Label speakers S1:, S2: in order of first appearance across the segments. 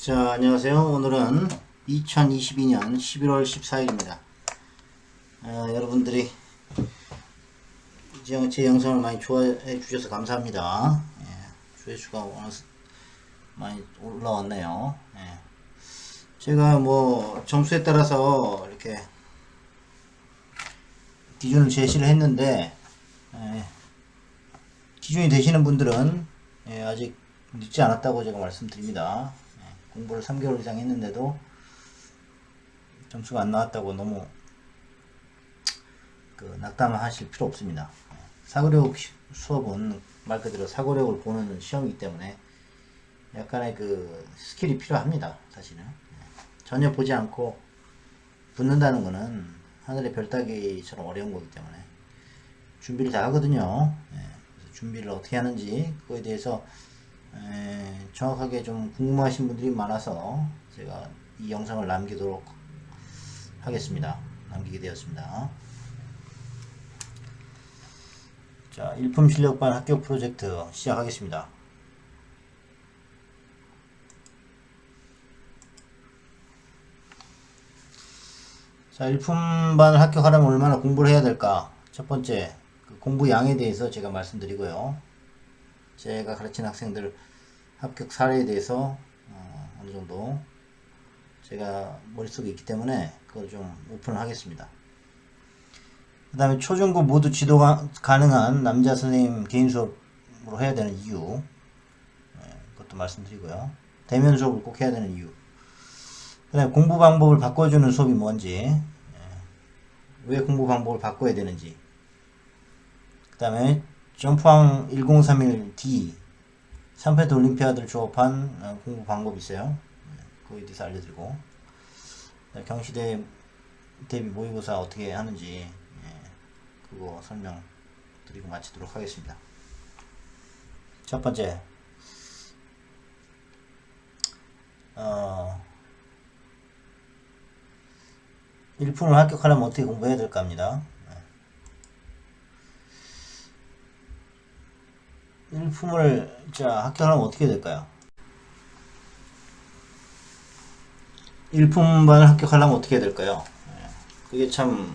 S1: 자, 안녕하세요. 오늘은 2022년 11월 14일입니다. 어, 여러분들이 제, 제 영상을 많이 좋아해 주셔서 감사합니다. 예, 조회수가 스- 많이 올라왔네요. 예. 제가 뭐 점수에 따라서 이렇게 기준을 제시를 했는데 예, 기준이 되시는 분들은 예, 아직 늦지 않았다고 제가 말씀드립니다. 예, 공부를 3개월 이상 했는데도 점수가 안 나왔다고 너무 그 낙담하실 필요 없습니다. 예, 사고력 시- 수업은 말 그대로 사고력을 보는 시험이기 때문에 약간의 그 스킬이 필요합니다. 사실은 예, 전혀 보지 않고 붙는다는 거는 하늘의 별 따기처럼 어려운 거기 때문에 준비를 다 하거든요. 예, 준비를 어떻게 하는지 그거에 대해서 에, 정확하게 좀 궁금하신 분들이 많아서 제가 이 영상을 남기도록 하겠습니다. 남기게 되었습니다. 자, 일품 실력반 합격 프로젝트 시작하겠습니다. 자, 일품반을 합격하려면 얼마나 공부를 해야 될까? 첫 번째, 그 공부 양에 대해서 제가 말씀드리고요. 제가 가르친 학생들 합격 사례에 대해서 어, 어느 정도 제가 머릿속에 있기 때문에 그걸 좀 오픈을 하겠습니다. 그 다음에 초중고 모두 지도가 가능한 남자 선생님 개인 수업으로 해야 되는 이유 예, 그것도 말씀드리고요. 대면 수업을 꼭 해야 되는 이유 그 다음에 공부 방법을 바꿔주는 수업이 뭔지 예, 왜 공부 방법을 바꿔야 되는지 그 다음에 점프왕 1031D 3패드 올림피아드를 졸업한 어, 공부 방법이 있어요. 네, 그거에 대해서 알려드리고 네, 경시대 대비 모의고사 어떻게 하는지 예, 그거 설명드리고 마치도록 하겠습니다. 첫 번째 어, 일품을 합격하려면 어떻게 공부해야 될까 합니다. 일품을 자 합격하려면 어떻게 될까요? 일품반을 합격하려면 어떻게 해야 될까요? 예, 그게 참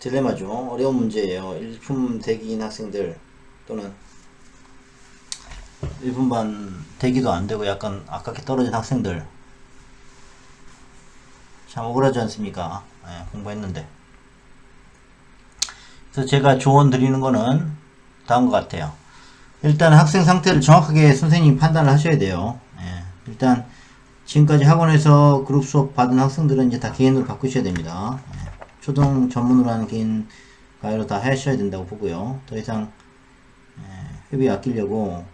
S1: 딜레마죠. 어려운 문제예요. 일품 대기인 학생들 또는 일품반 대기도 안 되고 약간 아깝게 떨어진 학생들 참 억울하지 않습니까? 예, 공부했는데. 그래서 제가 조언 드리는 거는 다음과 같아요. 일단 학생 상태를 정확하게 선생님이 판단을 하셔야 돼요. 예, 일단 지금까지 학원에서 그룹 수업 받은 학생들은 이제 다 개인으로 바꾸셔야 됩니다. 예, 초등 전문으로 하는 개인 과외로 다 하셔야 된다고 보고요. 더 이상 예, 회비 아끼려고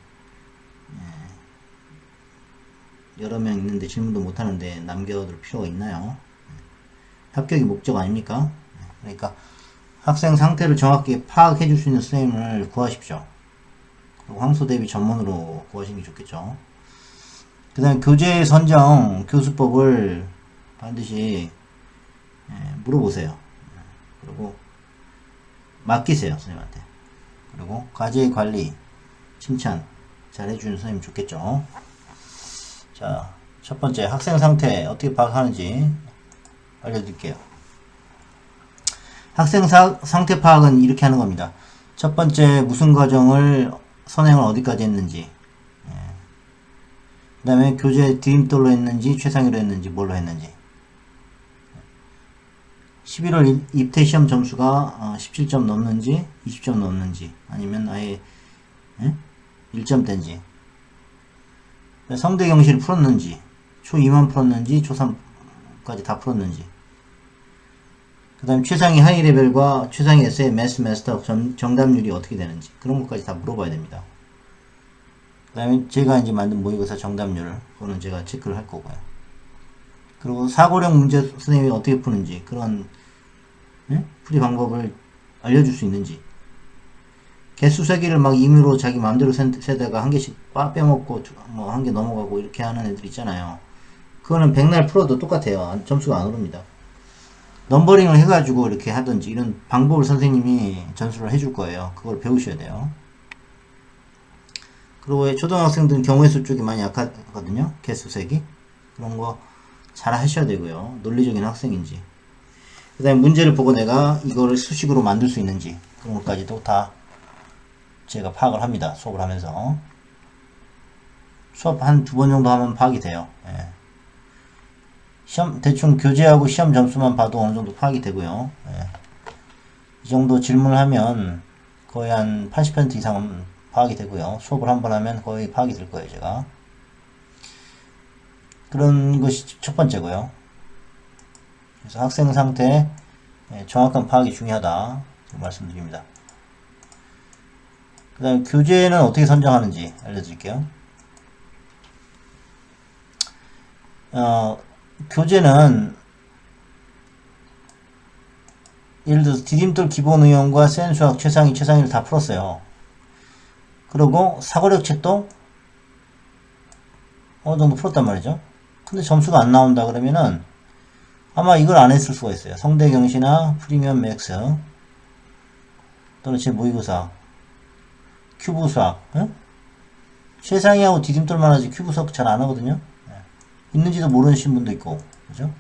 S1: 예, 여러 명 있는데 질문도 못 하는데 남겨둘 필요가 있나요? 예, 합격이 목적 아닙니까? 예, 그러니까 학생 상태를 정확히 파악해 줄 수 있는 선생님을 구하십시오. 그리고 황소 대비 전문으로 구하시는 게 좋겠죠. 그 다음에 교재 선정 교수법을 반드시 예, 물어보세요. 예, 그리고 맡기세요, 선생님한테. 그리고 과제 관리, 칭찬 잘 해주는 선생님 좋겠죠. 자, 첫 번째 학생 상태 어떻게 파악하는지 알려드릴게요. 학생 사- 상태 파악은 이렇게 하는 겁니다. 첫 번째 무슨 과정을 선행을 어디까지 했는지. 그 다음에 교재 드림돌로 했는지 최상위로 했는지 뭘로 했는지. 11월 입- 입태 시험 점수가 어, 17점 넘는지 20점 넘는지 아니면 아예 1점대인지 성대 경시를 풀었는지 초 2만 풀었는지 초 3까지 다 풀었는지 그 다음 최상위 하이 레벨과 최상위 에세이 매스 마스터 정, 정답률이 어떻게 되는지 그런 것까지 다 물어봐야 됩니다. 그 다음에 제가 이제 만든 모의고사 정답률 그거는 제가 체크를 할 거고요. 그리고 사고력 문제 선생님이 어떻게 푸는지 그런 예? 풀이 방법을 알려줄 수 있는지 개수 세개를 막 임의로 자기 마음대로 세- 세다가 한 개씩 빠 빼먹고 뭐 한 개 넘어가고 이렇게 하는 애들 있잖아요. 그거는 백날 풀어도 똑같아요. 안- 점수가 안 오릅니다. 넘버링을 해가지고 이렇게 하든지 이런 방법을 선생님이 전수를 해줄 거예요. 그걸 배우셔야 돼요. 그리고 초등학생들은 경우의 수 쪽이 많이 약하거든요. 개수색이. 그런 거 잘 하셔야 되고요. 논리적인 학생인지. 그 다음에 문제를 보고 내가 이거를 수식으로 만들 수 있는지 그런 것까지도 다 제가 파악을 합니다. 수업을 하면서. 수업 한 두 번 정도 하면 파악이 돼요. 예. 시험, 대충 교재하고 시험 점수만 봐도 어느 정도 파악이 되고요. 예. 이 정도 질문을 하면 거의 한 80% 이상은 파악이 되고요. 수업을 한 번 하면 거의 파악이 될 거예요, 제가. 그런 것이 첫 번째고요. 그래서 학생 상태 예, 정확한 파악이 중요하다 말씀드립니다. 그 다음 교재는 어떻게 선정하는지 알려드릴게요. 어, 교재는 예를 들어서 디딤돌 기본 의형과 센 수학 최상위 최상위를 다 풀었어요. 그리고 사고력 책도 어느 정도 풀었단 말이죠. 근데 점수가 안 나온다 그러면은 아마 이걸 안 했을 수가 있어요. 성대경시나 프리미엄 맥스 또는 제 모의고사 큐브 수학 응? 최상위하고 디딤돌만 하지 큐브 수학 잘 안 하거든요. 네. 있는지도 모르시는 분도 있고 그죠?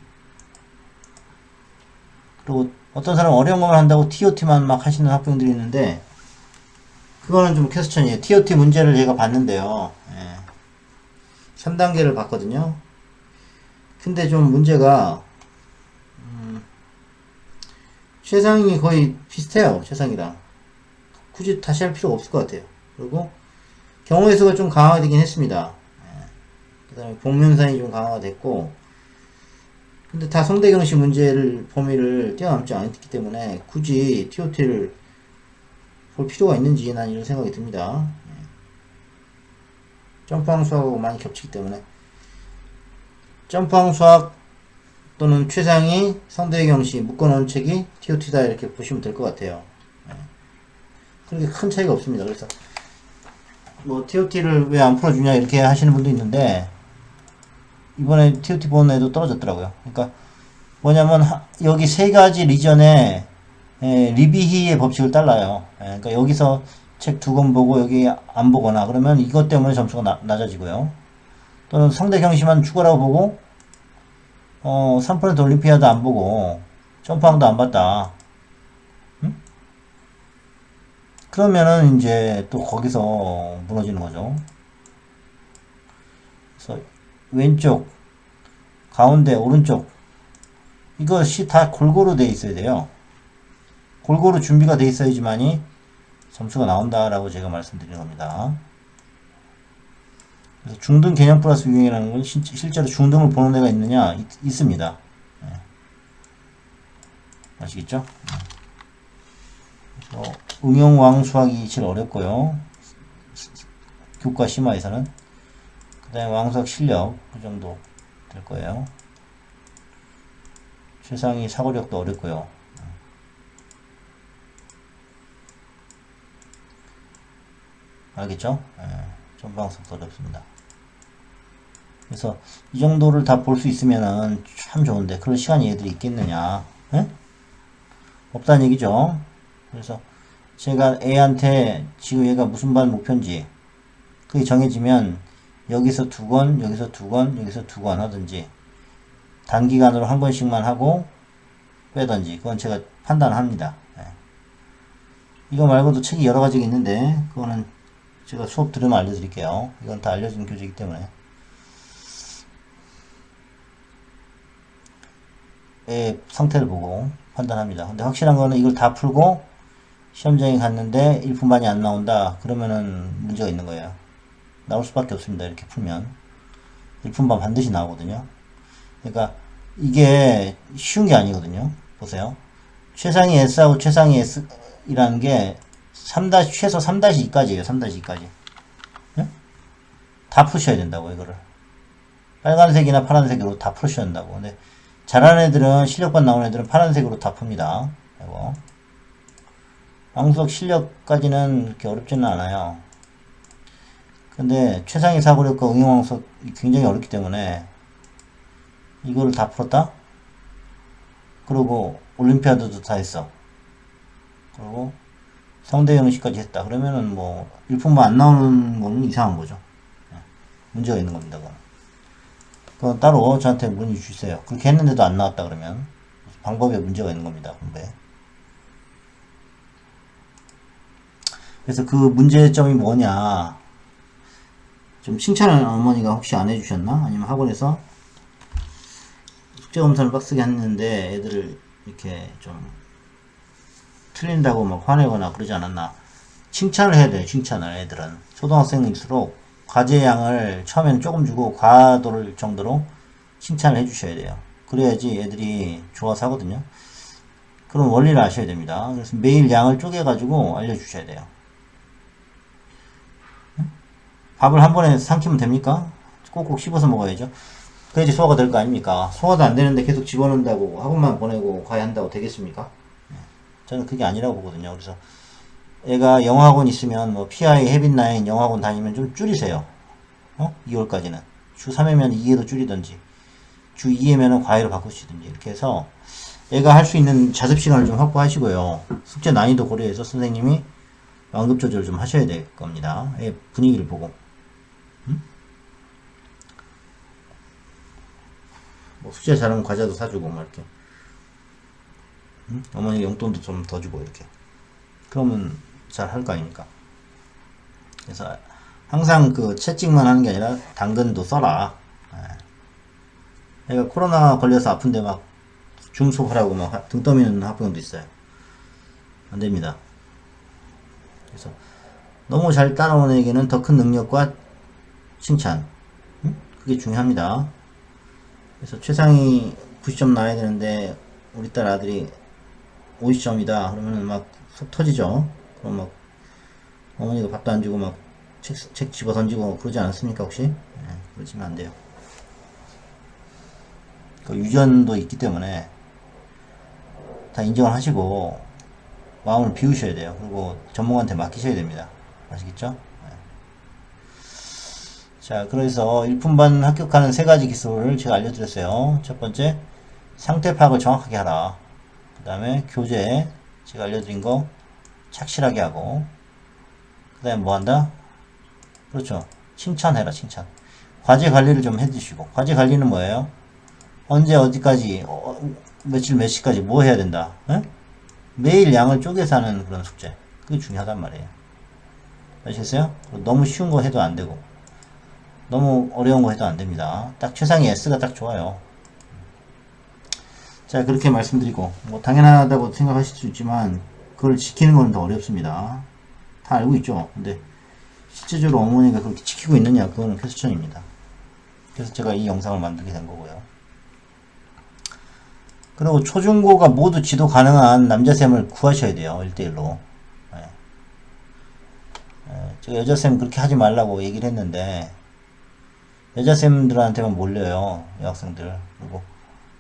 S1: 그리고 어떤 사람 어려운 것만 한다고 TOT만 막 하시는 학생들이 있는데 그거는 좀 퀘스천이에요. TOT 문제를 제가 봤는데요. 예. 3단계를 봤거든요. 근데 좀 문제가 음, 최상위 거의 비슷해요. 최상이랑 굳이 다시 할 필요가 없을 것 같아요. 그리고 경우의 수가 좀 강화가 되긴 했습니다. 예. 그 다음에 복면산이 좀 강화가 됐고 근데 다 성대경시 문제를 범위를 뛰어넘지 않기 때문에 굳이 TOT를 볼 필요가 있는지 난 이런 생각이 듭니다. 예. 점프항 수학하고 많이 겹치기 때문에 점프항 수학 또는 최상위 성대경시 묶어놓은 책이 TOT다 이렇게 보시면 될 것 같아요. 예. 그렇게 큰 차이가 없습니다. 그래서 뭐 TOT를 왜 안 풀어주냐 이렇게 하시는 분도 있는데 이번에 TOT 본 애도 떨어졌더라고요. 그러니까 뭐냐면 하- 여기 세 가지 리전에 예, 리비히의 법칙을 따라요. 예, 그러니까 여기서 책 두 권 보고 여기 안 보거나 그러면 이것 때문에 점수가 나- 낮아지고요. 또는 상대 경시만 죽어라고 보고 어 3% 올림피아드 안 보고 점프항도 안 봤다. 응? 그러면은 이제 또 거기서 무너지는 거죠. 왼쪽, 가운데, 오른쪽 이것이 다 골고루 돼 있어야 돼요. 골고루 준비가 돼 있어야지만이 점수가 나온다라고 제가 말씀드리는 겁니다. 그래서 중등 개념 플러스 유형이라는 건 실- 실제로 중등을 보는 데가 있느냐 있, 습니다 아시겠죠? 그래서 응용 왕 수학이 제일 어렵고요. 교과 심화에서는 그 다음에 왕수학 실력 그 정도 될 거예요. 최상위 사고력도 어렵고요. 알겠죠? 예, 전방석도 어렵습니다. 그래서 이 정도를 다 볼 수 있으면은 참 좋은데 그럴 시간이 얘들이 있겠느냐? 예? 없다는 얘기죠. 그래서 제가 애한테 지금 얘가 무슨 반 목표인지 그게 정해지면 여기서 두 권, 여기서 두 권, 여기서 두권 하든지 단기간으로 한 권씩만 하고 빼든지 그건 제가 판단합니다. 예. 이거 말고도 책이 여러 가지가 있는데 그거는 제가 수업 들으면 알려드릴게요. 이건 다 알려진 교재이기 때문에 애 상태를 보고 판단합니다. 근데 확실한 거는 이걸 다 풀고 시험장에 갔는데 1분반이 안 나온다. 그러면은 문제가 있는 거예요. 나올 수밖에 없습니다. 이렇게 풀면 1분반 반드시 나오거든요. 그러니까 이게 쉬운 게 아니거든요. 보세요. 최상위 S하고 최상위 S이라는 게 3 최소 3-2까지예요. 3-2까지. 다 푸셔야 된다고 이거를. 빨간색이나 파란색으로 다 푸셔야 된다고. 근데 잘하는 애들은 실력반 나오는 애들은 파란색으로 다 풉니다. 이거. 왕수학 실력까지는 그렇게 어렵지는 않아요. 근데 최상위 사고력과 응용왕수학 굉장히 어렵기 때문에 이거를 다 풀었다? 그리고 올림피아드도 다 했어. 그리고 성대 형식까지 했다. 그러면은 뭐 일품만 안 나오는 거는 이상한 거죠. 예. 문제가 있는 겁니다. 그건. 그건 따로 저한테 문의 주세요. 그렇게 했는데도 안 나왔다 그러면 방법에 문제가 있는 겁니다. 공부에. 그래서 그 문제점이 뭐냐? 좀 칭찬을 어머니가 혹시 안 해주셨나? 아니면 학원에서 숙제 검사를 빡세게 했는데 애들을 이렇게 좀 틀린다고 막 화내거나 그러지 않았나? 칭찬을 해야 돼요. 칭찬을 애들은 초등학생일수록 과제 양을 처음에는 조금 주고 과도를 정도로 칭찬을 해주셔야 돼요. 그래야지 애들이 좋아서 하거든요. 그런 원리를 아셔야 됩니다. 그래서 매일 양을 쪼개가지고 알려주셔야 돼요. 밥을 한 번에 삼키면 됩니까? 꼭꼭 씹어서 먹어야죠. 그래야지 소화가 될 거 아닙니까? 소화도 안 되는데 계속 집어넣는다고 학원만 보내고 과외 한다고 되겠습니까? 예. 저는 그게 아니라고 보거든요. 그래서 애가 영어학원 있으면 뭐 PI, 헤빗나인 영어학원 다니면 좀 줄이세요. 어? 2월까지는. 주 3회면 2회도 줄이든지 주 2회면은 과외로 바꾸시든지 이렇게 해서 애가 할 수 있는 자습 시간을 좀 확보하시고요. 숙제 난이도 고려해서 선생님이 완급 조절을 좀 하셔야 될 겁니다. 애 분위기를 보고. 뭐 숙제 잘하면 과자도 사주고 막 이렇게. 응? 어머니 용돈도 좀 더 주고 이렇게. 그러면 잘 할 거 아닙니까? 그래서 항상 그 채찍만 하는 게 아니라 당근도 써라. 예. 애가 코로나 걸려서 아픈데 막 줌수업하라고 막 등 떠미는 학부형도 있어요. 안 됩니다. 그래서 너무 잘 따라오는 애에게는 더 큰 능력과 칭찬. 응? 그게 중요합니다 그래서 최상위 90점 나와야 되는데 우리 딸 아들이 50점이다. 그러면 막속 터지죠. 그럼 막 어머니가 밥도 안 주고 막 책 책 집어 던지고 그러지 않았습니까 혹시? 네, 그러시면 안 돼요. 그 유전도 있기 때문에 다 인정을 하시고 마음을 비우셔야 돼요. 그리고 전문가한테 맡기셔야 됩니다. 아시겠죠? 자, 그래서 일품반 합격하는 세 가지 기술을 제가 알려드렸어요. 첫 번째, 상태 파악을 정확하게 하라. 그 다음에 교재, 제가 알려드린 거 착실하게 하고, 그 다음에 뭐 한다? 그렇죠. 칭찬해라, 칭찬. 과제 관리를 좀 해주시고, 과제 관리는 뭐예요? 언제 어디까지, 어, 며칠 몇 시까지 뭐 해야 된다? 에? 매일 양을 쪼개서 하는 그런 숙제. 그게 중요하단 말이에요. 아시겠어요? 너무 쉬운 거 해도 안 되고. 너무 어려운 거 해도 안 됩니다. 딱 최상위 S가 딱 좋아요. 자, 그렇게 말씀드리고, 뭐, 당연하다고 생각하실 수 있지만, 그걸 지키는 건 더 어렵습니다. 다 알고 있죠? 근데, 실제적으로 어머니가 그렇게 지키고 있느냐, 그거는 퀘스천입니다. 그래서 제가 이 영상을 만들게 된 거고요. 그리고 초중고가 모두 지도 가능한 남자쌤을 구하셔야 돼요. 1대1로. 네. 네, 제가 여자쌤 그렇게 하지 말라고 얘기를 했는데, 여자쌤들한테만 몰려요. 여학생들. 그리고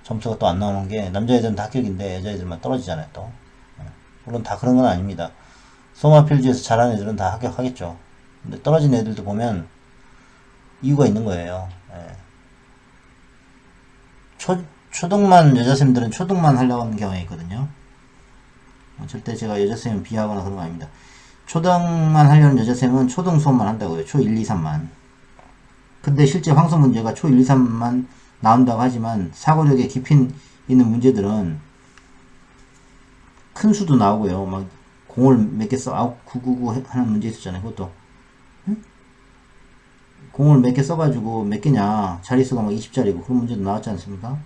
S1: 점수가 또 안 나오는 게 남자애들은 다 합격인데 여자애들만 떨어지잖아요. 또. 예. 물론 다 그런 건 아닙니다. 소마 필드에서 잘하는 애들은 다 합격하겠죠. 근데 떨어진 애들도 보면 이유가 있는 거예요. 예. 초, 초등만 여자쌤들은 초등만 하려고 하는 경우가 있거든요. 어, 절대 제가 여자쌤을 비하하거나 그런 거 아닙니다. 초등만 하려는 여자쌤은 초등 수업만 한다고요. 초 1, 2, 3만. 근데 실제 황소 문제가 초 1, 2, 3만 나온다고 하지만 사고력에 깊이 있는 문제들은 큰 수도 나오고요. 막 공을 몇 개 써, 아홉, 9, 9, 9 하는 문제 있었잖아요. 그것도. 응? 공을 몇 개 써가지고 몇 개냐. 자릿수가 막 20짜리고 그런 문제도 나왔지 않습니까?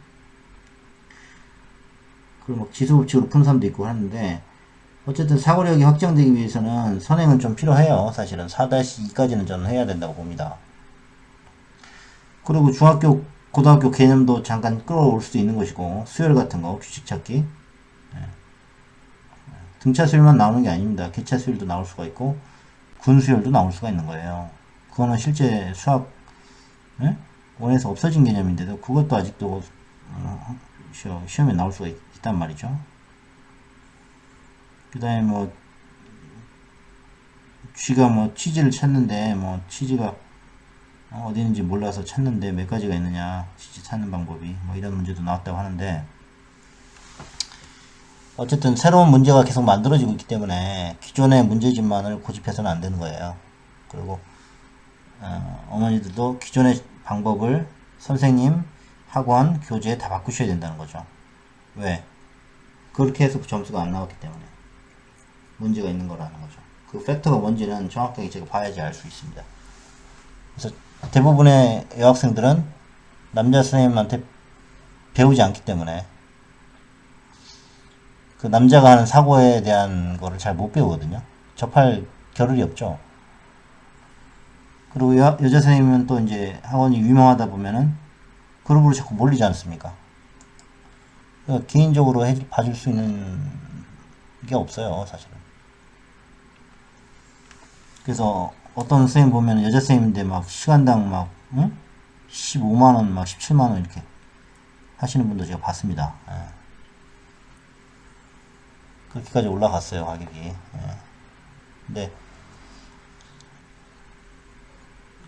S1: 그리고 막 지수법칙으로 푸는 사람도 있고 하는데 어쨌든 사고력이 확장되기 위해서는 선행은 좀 필요해요. 사실은 4-2까지는 저는 해야 된다고 봅니다. 그리고 중학교, 고등학교 개념도 잠깐 끌어올 수도 있는 것이고 수열 같은 거 규칙 찾기 예. 등차 수열만 나오는 게 아닙니다. 개차 수열도 나올 수가 있고 군 수열도 나올 수가 있는 거예요. 그거는 실제 수학 예? 원에서 없어진 개념인데도 그것도 아직도 어, 시험에 나올 수가 있, 단 말이죠. 그 다음에 뭐 쥐가 뭐 치즈를 찾는데 뭐 치즈가 어, 디 있는지 몰라서 찾는데 몇 가지가 있느냐 진짜 찾는 방법이 뭐 이런 문제도 나왔다고 하는데 어쨌든 새로운 문제가 계속 만들어지고 있기 때문에 기존의 문제집만을 고집해서는 안 되는 거예요. 그리고 어, 어머니들도 기존의 방법을 선생님, 학원, 교재에 다 바꾸셔야 된다는 거죠. 왜? 그렇게 해서 점수가 안 나왔기 때문에 문제가 있는 거라는 거죠. 그 팩터가 뭔지는 정확하게 제가 봐야지 알 수 있습니다. 그래서 대부분의 여학생들은 남자 선생님한테 배우지 않기 때문에 그 남자가 하는 사고에 대한 거를 잘 못 배우거든요. 접할 겨를이 없죠. 그리고 여, 여자 선생님은 또 이제 학원이 유명하다 보면은 그룹으로 자꾸 몰리지 않습니까? 그러니까 개인적으로 해, 봐줄 수 있는 게 없어요, 사실은. 그래서 어떤 선생님 보면 여자 선생님인데 막 시간당 막, 응? 15만원, 막 17만원 이렇게 하시는 분도 제가 봤습니다. 예. 그렇게까지 올라갔어요, 가격이. 예. 근데,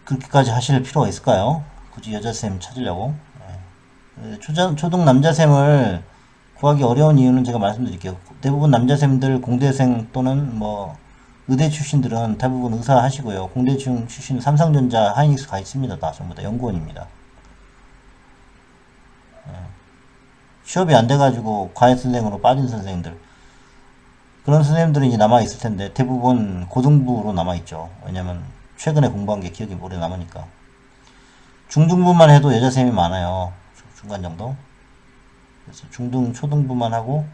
S1: 그렇게까지 하실 필요가 있을까요? 굳이 여자쌤 찾으려고. 예. 초등, 초등 남자쌤을 구하기 어려운 이유는 제가 말씀드릴게요. 대부분 남자쌤들 공대생 또는 뭐 의대 출신들은 대부분 의사 하시고요. 공대 중 출신 삼성전자, 하이닉스 가 있습니다. 다 전부 다 연구원입니다. 예. 취업이 안 돼가지고 과외 선생으로 빠진 선생님들 그런 선생님들은 이제 남아 있을 텐데 대부분 고등부로 남아 있죠. 왜냐면 최근에 공부한 게 기억이 오래 남으니까. 중등부만 해도 여자 쌤이 많아요. 중- 중간 정도. 그래서 중등, 초등부만 하고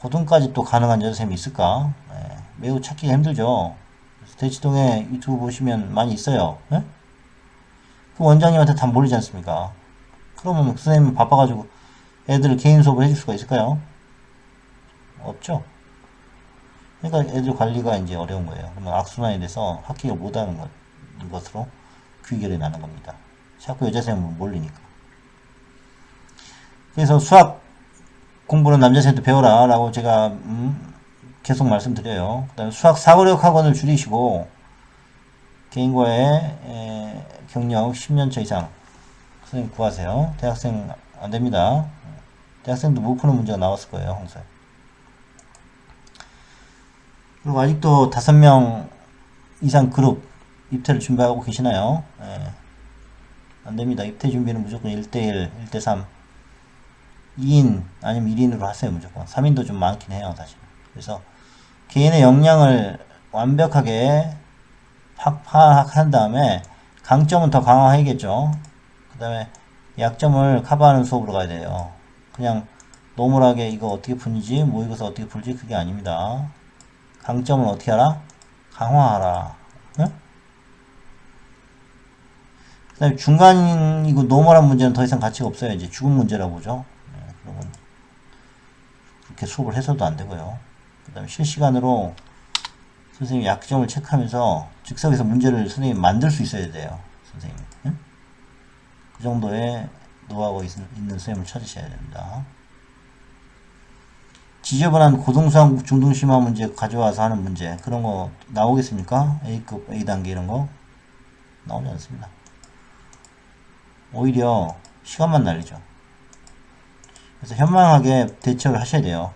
S1: 고등까지 또 가능한 여자 쌤이 있을까? 예, 매우 찾기가 힘들죠. 대치동에 유튜브 보시면 많이 있어요. 예? 그 원장님한테 다 몰리지 않습니까? 그러면 그 선생님이 바빠가지고 애들 개인 수업을 해줄 수가 있을까요? 없죠. 그러니까 애들 관리가 이제 어려운 거예요. 그러면 악순환이 돼서 학기가 못하는 것, 것으로 귀결이 나는 겁니다. 자꾸 여자 선생님 몰리니까. 그래서 수학 공부는 남자 선생님도 배워라 라고 제가 음, 계속 말씀드려요. 그 다음에 수학 사고력 학원을 줄이시고 개인과의 에, 경력 10년차 이상 선생님 구하세요. 대학생 안 됩니다. 대학생도 못 푸는 문제가 나왔을 거예요, 항상. 그리고 아직도 다섯 명 이상 그룹 입퇴를 준비하고 계시나요? 예. 안 됩니다. 입퇴 준비는 무조건 1대1, 1대3. 2인 아니면 1인으로 하세요, 무조건. 3인도 좀 많긴 해요, 사실. 그래서 개인의 역량을 완벽하게 파- 파악한 다음에 강점은 더 강화해야겠죠. 그 다음에 약점을 커버하는 수업으로 가야 돼요. 그냥 노멀하게 이거 어떻게 푸는지, 모의고사 어떻게 풀지, 그게 아닙니다. 강점을 어떻게 하라? 강화하라. 응? 그 다음에 중간이고 노멀한 문제는 더 이상 가치가 없어요. 이제 죽은 문제라고 보죠. 네, 그렇게 수업을 해서도 안 되고요. 그 다음에 실시간으로 선생님 약점을 체크하면서 즉석에서 문제를 선생님이 만들 수 있어야 돼요. 선생님. 응? 그 정도의 노하우가 있, 있는 선생님을 찾으셔야 됩니다. 지저분한 고등수학 중등심화 문제 가져와서 하는 문제 그런 거 나오겠습니까? A급, A단계 이런 거 나오지 않습니다. 오히려 시간만 날리죠. 그래서 현명하게 대처를 하셔야 돼요.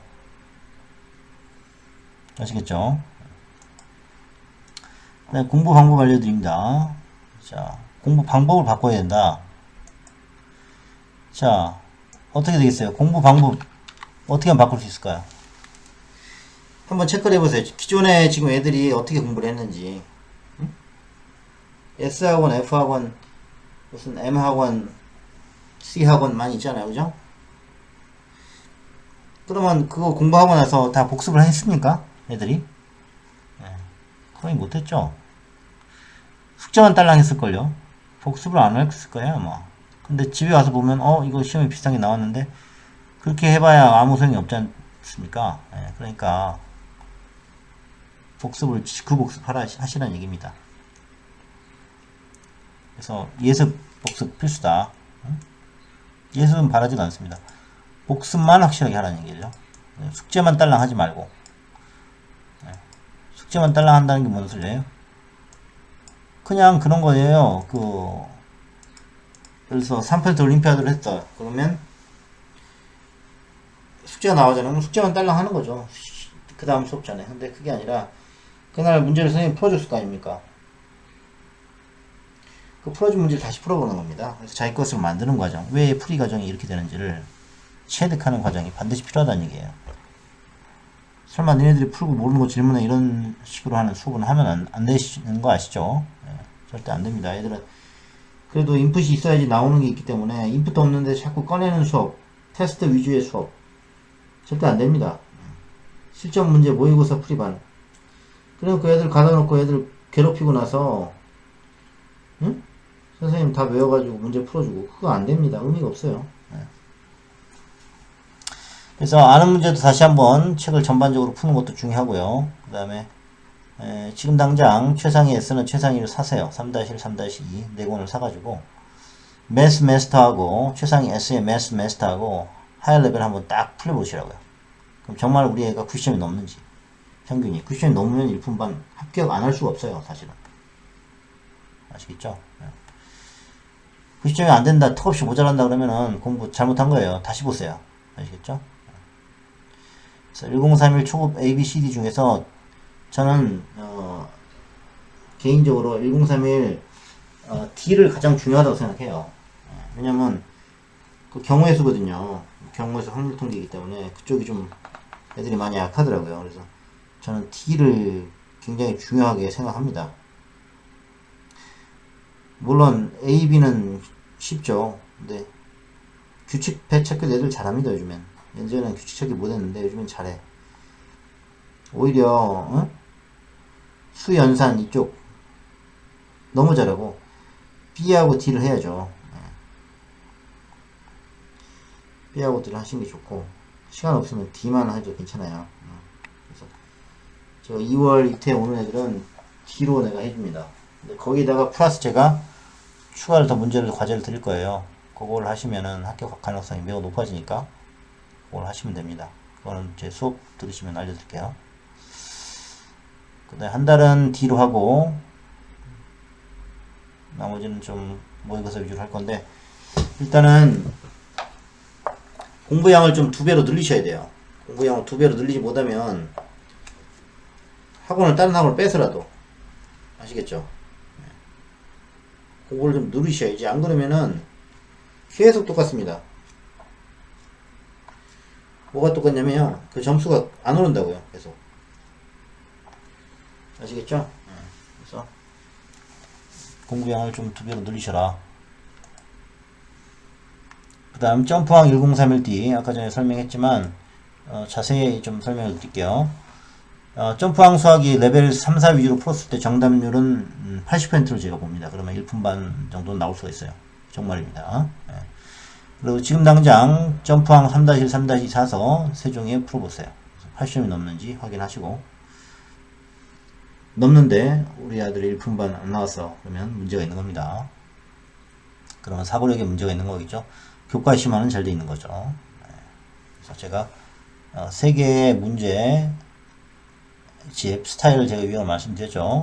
S1: 아시겠죠? 네, 공부 방법 알려드립니다. 자, 공부 방법을 바꿔야 된다. 자, 어떻게 되겠어요? 공부 방법 어떻게 하면 바꿀 수 있을까요? 한번 체크를 해보세요. 기존에 지금 애들이 어떻게 공부를 했는지. 응? S학원, F학원, 무슨 M학원, C학원 많이 있잖아요. 그죠? 그러면 그거 공부하고 나서 다 복습을 했습니까? 애들이? 네. 거의 못했죠. 숙제만 딸랑 했을걸요. 복습을 안 했을 거예요, 아마. 근데 집에 와서 보면, 어, 이거 시험에 비슷하게 나왔는데, 그렇게 해봐야 아무 소용이 없지 않습니까? 예, 그러니까 복습을 그 복습하라 하시라는 얘기입니다. 그래서 예습 복습 필수다. 응? 예습은 바라지도 않습니다. 복습만 확실하게 하라는 얘기죠. 예, 숙제만 딸랑 하지 말고 예, 숙제만 딸랑 한다는 게 뭔 소리예요? 그냥 그런 거예요. 그 그래서 3% 올림피아드를 했다. 그러면 숙제가 나오잖아요. 숙제만 딸랑 하는 거죠. 그 다음 수업 전에. 근데 그게 아니라 그날 문제를 선생님이 풀어줬을 거 아닙니까? 그 풀어준 문제를 다시 풀어보는 겁니다. 그래서 자기 것을 만드는 과정, 왜 풀이 과정이 이렇게 되는지를 체득하는 과정이 반드시 필요하다는 얘기예요. 설마 너네들이 풀고 모르는 거 질문에 이런 식으로 하는 수업은 하면 안, 안 되시는 거 아시죠? 예, 절대 안 됩니다. 애들은 그래도 인풋이 있어야지 나오는 게 있기 때문에 인풋도 없는데 자꾸 꺼내는 수업, 테스트 위주의 수업 절대 안 됩니다. 실전 문제 모의고사 풀이반. 그럼 그 애들 가다 놓고 애들 괴롭히고 나서 응? 선생님 다 외워가지고 문제 풀어주고 그거 안 됩니다. 의미가 없어요. 네. 그래서 아는 문제도 다시 한번 책을 전반적으로 푸는 것도 중요하고요. 그 다음에 지금 당장 최상위 S는 최상위를 사세요. 3-1, 3-2네 권을 사가지고 매스 마스터하고 최상위 S의 매스 마스터하고 하이어 레벨 한번 딱 풀려보시라고요. 그럼 정말 우리 애가 90점이 넘는지 평균이 90점이 넘으면 1분반 합격 안 할 수가 없어요. 사실은 아시겠죠? 90점이 안 된다, 턱없이 모자란다 그러면은 공부 잘못한 거예요. 다시 보세요. 아시겠죠? 그래서 1031 초급 ABCD 중에서 저는 어, 개인적으로 1031 어, D를 가장 중요하다고 생각해요. 왜냐면 그 경우의 수거든요. 경우의 수 확률 통계이기 때문에 그쪽이 좀 애들이 많이 약하더라고요. 그래서 저는 D를 굉장히 중요하게 생각합니다. 물론 A, B는 쉽죠. 근데 규칙 배 찾기 애들 잘합니다. 요즘엔. 예전에는 규칙 찾기 못했는데 요즘엔 잘해. 오히려 어? 수연산 이쪽 너무 잘하고 B하고 D를 해야죠. B하고 D를 하시는 게 좋고 시간 없으면 D만 해도 괜찮아요. 그래서 저 2월 이태 오는 애들은 D로 내가 해줍니다. 근데 거기다가 플러스 제가 추가로 더 문제를 과제를 드릴 거예요. 그걸 하시면은 합격 가능성이 매우 높아지니까 그걸 하시면 됩니다. 그거는 제 수업 들으시면 알려드릴게요. 그다음 한 달은 D로 하고 나머지는 좀 모의고사 위주로 할 건데 일단은 공부량을 좀 두 배로 늘리셔야 돼요. 공부량을 두 배로 늘리지 못하면 학원을 다른 학원을 빼서라도 아시겠죠? 네. 공부를 좀 누르셔야지 안 그러면은 계속 똑같습니다. 뭐가 똑같냐면요 그 점수가 안 오른다고요 계속 아시겠죠? 네. 그래서 공부량을 좀 두 배로 늘리셔라. 그 다음 점프왕 1031D 아까 전에 설명했지만 어, 자세히 좀 설명을 드릴게요. 어, 점프왕 수학이 레벨 3, 4 위주로 풀었을 때 정답률은 음, 80%로 제가 봅니다. 그러면 1분 반 정도는 나올 수가 있어요. 정말입니다. 네. 그리고 지금 당장 점프왕 3-1, 3-2 사서 세종에 풀어보세요. 80점이 넘는지 확인하시고 넘는데 우리 아들이 1분 반 안 나왔어. 그러면 문제가 있는 겁니다. 그러면 사고력에 문제가 있는 거겠죠. 교과 심화는 잘 돼 있는 거죠. 네. 그래서 제가 어, 세 개의 문제 집 스타일을 제가 위에 말씀드렸죠.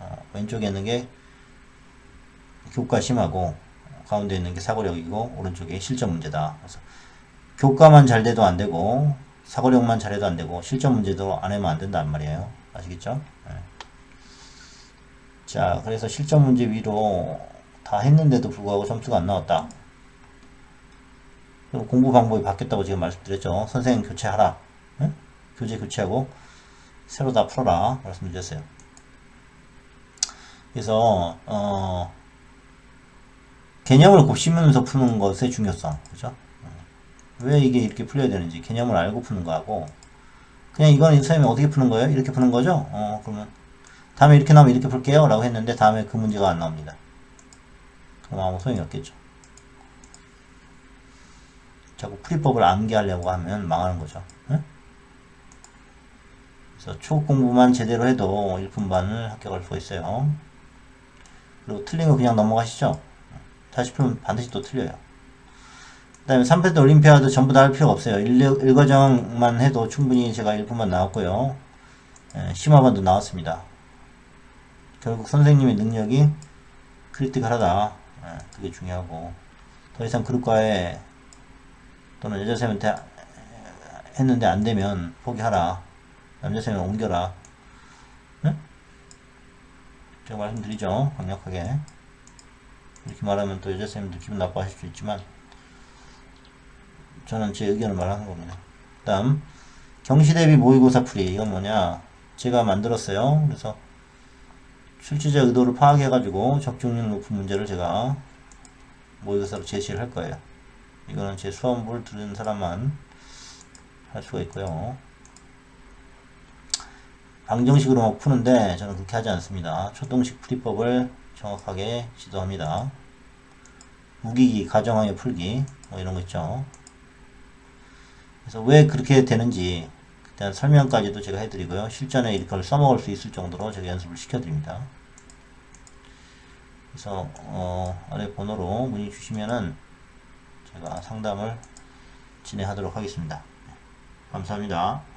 S1: 어, 왼쪽에 있는 게 교과 심하고 가운데 있는 게 사고력이고 오른쪽에 실전 문제다. 그래서 교과만 잘 돼도 안 되고 사고력만 잘해도 안 되고 실전 문제도 안 하면 안 된단 말이에요. 아시겠죠? 네. 자, 그래서 실전 문제 위로 다 했는데도 불구하고 점수가 안 나왔다. 그리고 공부 방법이 바뀌었다고 지금 말씀드렸죠. 선생님 교체하라. 네? 교재 교체하고 새로 다 풀어라. 말씀드렸어요. 그래서 어, 개념을 곱씹으면서 푸는 것의 중요성. 그죠? 왜 이게 이렇게 풀려야 되는지 개념을 알고 푸는 거하고 그냥 이거는 선생님이 어떻게 푸는 거예요? 이렇게 푸는 거죠? 어, 그러면 다음에 이렇게 나오면 이렇게 풀게요. 라고 했는데 다음에 그 문제가 안 나옵니다. 그럼 아무 소용이 없겠죠. 자꾸 풀이법을 암기하려고 하면 망하는 거죠. 응? 그래서 초급 공부만 제대로 해도 1분 반을 합격할 수가 있어요. 그리고 틀린 거 그냥 넘어가시죠. 다시 풀면 반드시 또 틀려요. 그 다음에 3패드 올림피아드 전부 다 할 필요가 없어요. 1, 과정만 해도 충분히 제가 1분만 나왔고요. 예, 심화반도 나왔습니다. 결국 선생님의 능력이 크리티컬하다. 예, 그게 중요하고 더 이상 그룹과에 또는 여자쌤한테 했는데 안 되면 포기하라. 남자쌤을 옮겨라. 응? 제가 말씀드리죠. 강력하게. 이렇게 말하면 또 여자쌤도 기분 나빠하실 수 있지만 저는 제 의견을 말하는 겁니다. 그 다음 경시 대비 모의고사 풀이 이건 뭐냐 제가 만들었어요. 그래서 출제자 의도를 파악해 가지고 적중률 높은 문제를 제가 모의고사로 제시를 할 거예요. 이거는 제 수험부를 들은 사람만 할 수가 있고요. 방정식으로 막 푸는데 저는 그렇게 하지 않습니다. 초등식 풀이법을 정확하게 지도합니다. 우기기, 가정하여 풀기 뭐 이런 거 있죠. 그래서 왜 그렇게 되는지 그때 설명까지도 제가 해드리고요. 실전에 이걸 써먹을 수 있을 정도로 제가 연습을 시켜드립니다. 그래서 어, 아래 번호로 문의 주시면은 제가 상담을 진행하도록 하겠습니다. 감사합니다.